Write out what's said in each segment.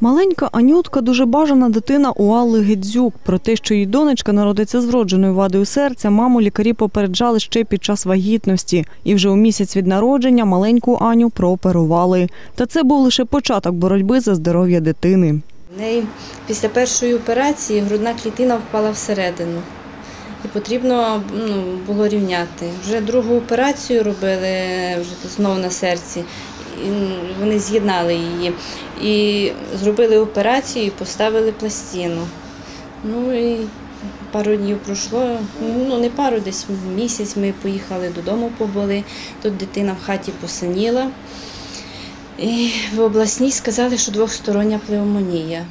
Маленька Анютка дуже бажана дитина у Алли Гедзюк. Про те, що її донечка народиться з вродженою вадою серця, маму лікарі попереджали ще під час вагітності. І вже у місяць від народження маленьку Аню прооперували. Та це був лише початок боротьби за здоров'я дитини. В неї після першої операції грудна клітина впала всередину. І потрібно ну, було рівняти. Вже другу операцію робили вже знову на серці. Вони з'єднали її. І зробили операцію і поставили пластину. Ну і пару днів пройшло, ну не пару, десь місяць ми поїхали додому, побули. Тут дитина в хаті посиніла. І в обласній сказали, що двохстороння плеомонія.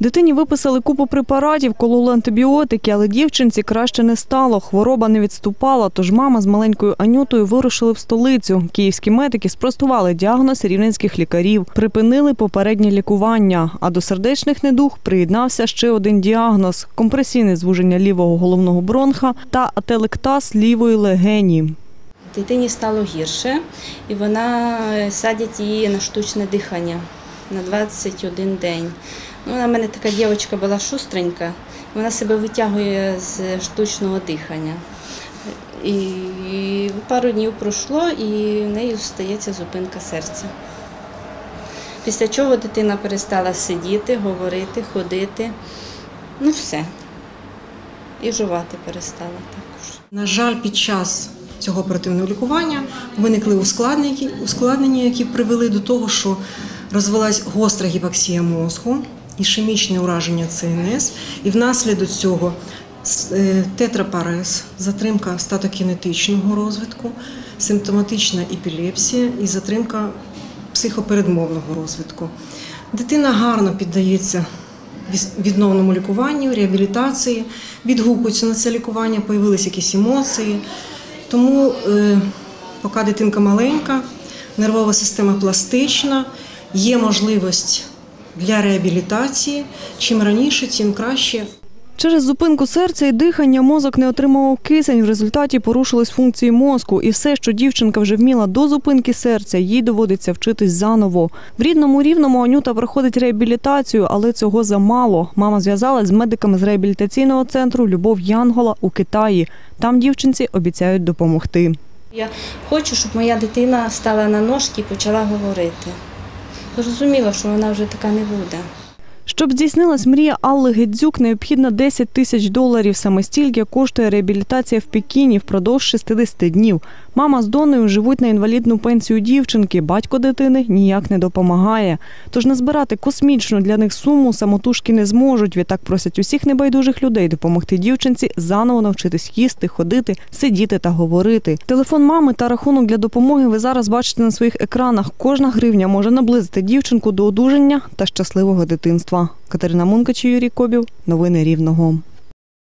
Дитині виписали купу препаратів, кололи антибіотики, але дівчинці краще не стало. Хвороба не відступала, тож мама з маленькою Анютою вирушили в столицю. Київські медики спростували діагноз рівненських лікарів, припинили попереднє лікування. А до сердечних недуг приєднався ще один діагноз – компресійне звуження лівого головного бронха та ателектаз лівої легені. Дитині стало гірше, і вона е, садять її на штучне дихання на 21 день. Ну, вона в мене така дівчинка була шустренька, вона себе витягує з штучного дихання. І пару днів пройшло, і в неї стається зупинка серця. Після чого дитина перестала сидіти, говорити, ходити. Ну все. І жувати перестала також. На жаль, під час цього оперативного лікування виникли ускладнення, які привели до того, що розвилась гостра гіпоксія мозку, ішемічне ураження ЦНС, і внаслідок цього е, тетрапарез, затримка статокінетичного розвитку, симптоматична епілепсія і затримка психопередмовного розвитку. Дитина гарно піддається відновному лікуванню, реабілітації, відгукуються на це лікування, появилися якісь емоції. Тому, е, поки дитинка маленька, нервова система пластична, є можливість для реабілітації. Чим раніше, тим краще. Через зупинку серця і дихання мозок не отримував кисень. В результаті порушились функції мозку. І все, що дівчинка вже вміла до зупинки серця, їй доводиться вчитись заново. В рідному рівному Анюта проходить реабілітацію, але цього замало. Мама зв'язалась з медиками з реабілітаційного центру Любов Янгола у Китаї. Там дівчинці обіцяють допомогти. Я хочу, щоб моя дитина стала на ножки і почала говорити. Зрозуміло, що вона вже така не буде. Щоб здійснилась мрія Алли Гедзюк, необхідно 10 тисяч доларів. Саме стільки коштує реабілітація в Пекіні впродовж 60 днів. Мама з донею живуть на інвалідну пенсію дівчинки. Батько дитини ніяк не допомагає. Тож назбирати космічну для них суму самотужки не зможуть. Відтак просять усіх небайдужих людей допомогти дівчинці заново навчитись їсти, ходити, сидіти та говорити. Телефон мами та рахунок для допомоги ви зараз бачите на своїх екранах. Кожна гривня може наблизити дівчинку до одужання та щасливого дитинства. Катерина Мункач, Юрій Кобів. Новини Рівного.